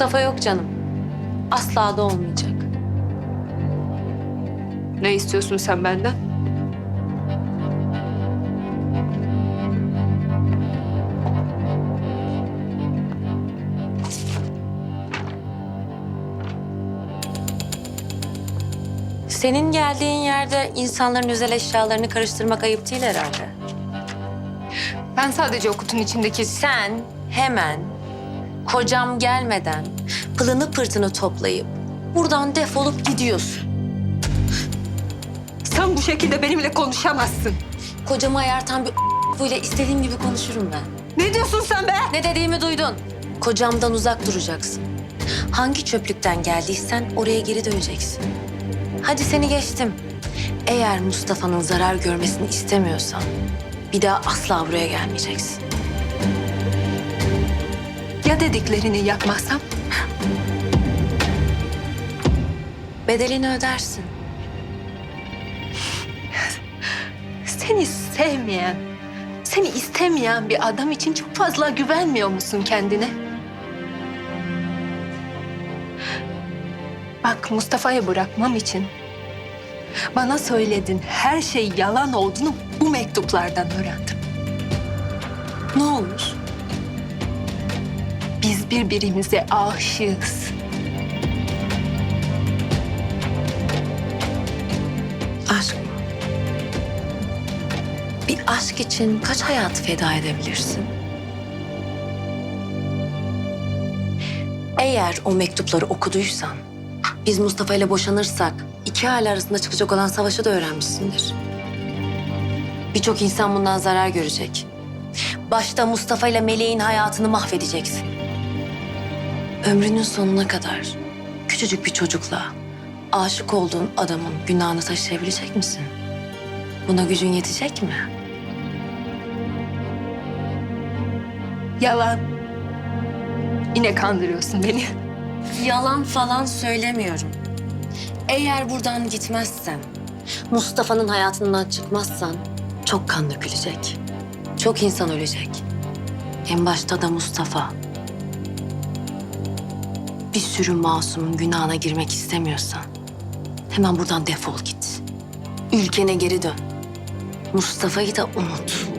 Mustafa yok canım. Asla da olmayacak. Ne istiyorsun sen benden? Senin geldiğin yerde insanların özel eşyalarını karıştırmak ayıp değil herhalde. Ben sadece o kutunun içindeki... Sen hemen kocam gelmeden pılını pırtını toplayıp buradan defolup gidiyorsun. Sen bu şekilde benimle konuşamazsın. Kocamı ayartan bir böyle istediğim gibi konuşurum ben. Ne diyorsun sen be? Ne dediğimi duydun. Kocamdan uzak duracaksın. Hangi çöplükten geldiysen oraya geri döneceksin. Hadi seni geçtim. Eğer Mustafa'nın zarar görmesini istemiyorsan bir daha asla buraya gelmeyeceksin. Ya dediklerini yapmazsam? Bedelini ödersin. Seni sevmeyen, seni istemeyen bir adam için çok fazla güvenmiyor musun kendine? Bak Mustafa'yı bırakmam için bana söyledin her şey yalan olduğunu bu mektuplardan öğrendim. Ne olmuş? Biz birbirimize aşığız. Aşk mı? Bir aşk için kaç hayat feda edebilirsin? Eğer o mektupları okuduysan, biz Mustafa ile boşanırsak iki aile arasında çıkacak olan savaşı da öğrenmişsindir. Birçok insan bundan zarar görecek. Başta Mustafa ile Meleğin hayatını mahvedeceksin. Ömrünün sonuna kadar küçücük bir çocukla aşık olduğun adamın günahını taşıyabilecek misin? Buna gücün yetecek mi? Yalan. Yine kandırıyorsun beni. Yalan falan söylemiyorum. Eğer buradan gitmezsen, Mustafa'nın hayatından çıkmazsan çok kan dökülecek. Çok insan ölecek. En başta da Mustafa. Bir sürü masumun günahına girmek istemiyorsan hemen buradan defol git. Ülkene geri dön. Mustafa'yı da unut.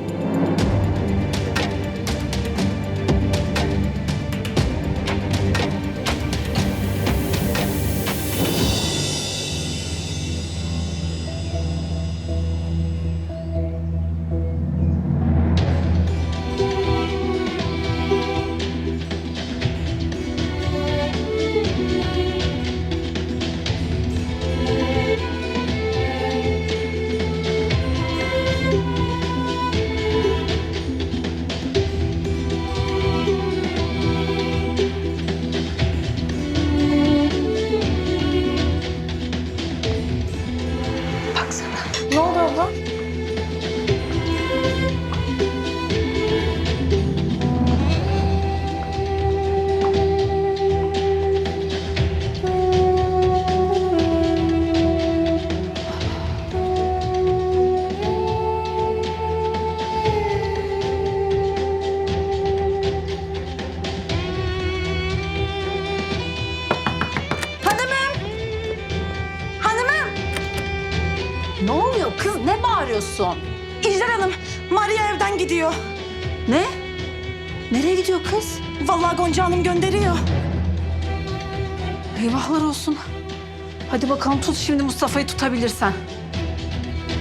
Ne oluyor kız? Ne bağırıyorsun? İcler Hanım, Maria evden gidiyor. Ne? Nereye gidiyor kız? Vallahi Gonca Hanım gönderiyor. Eyvahlar olsun. Hadi bakalım tut şimdi Mustafa'yı tutabilirsen.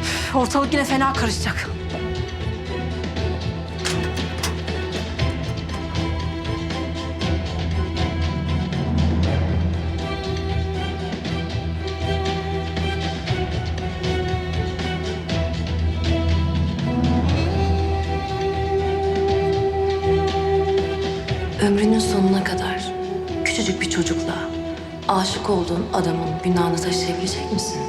Üf, Ortalık yine fena karışacak. Ömrünün sonuna kadar küçücük bir çocukla aşık olduğun adamın günahını taşıyabilecek misin?